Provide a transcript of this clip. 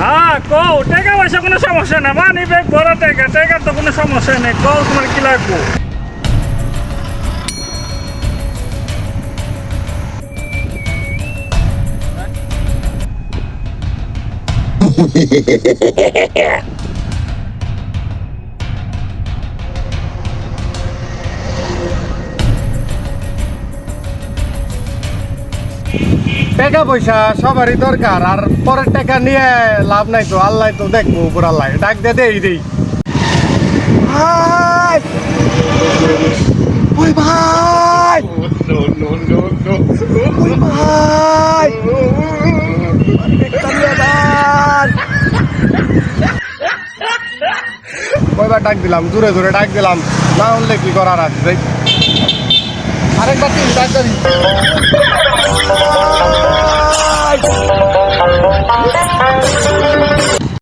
হ্যাঁ কও, টাকা পয়সা কোনো সমস্যা না মানি ব্যাগ বড় টাকা, টাকার তো কোনো সমস্যা নেই। কও, তোমার কি লাগবো? টাকা পয়সা সবারই দরকার আর পরের টাকা নিয়ে লাভ নাই তো আল্লাহ তো দেখব উপর আল্লাহ। ডাক দে দেই দেই। ভাই! ভাই! ভাই! কয়বার ডাক দিলাম? দূরে দূরে ডাক দিলাম। না হলে কি করার আছে আরেকবার ডাক দিই। Oh.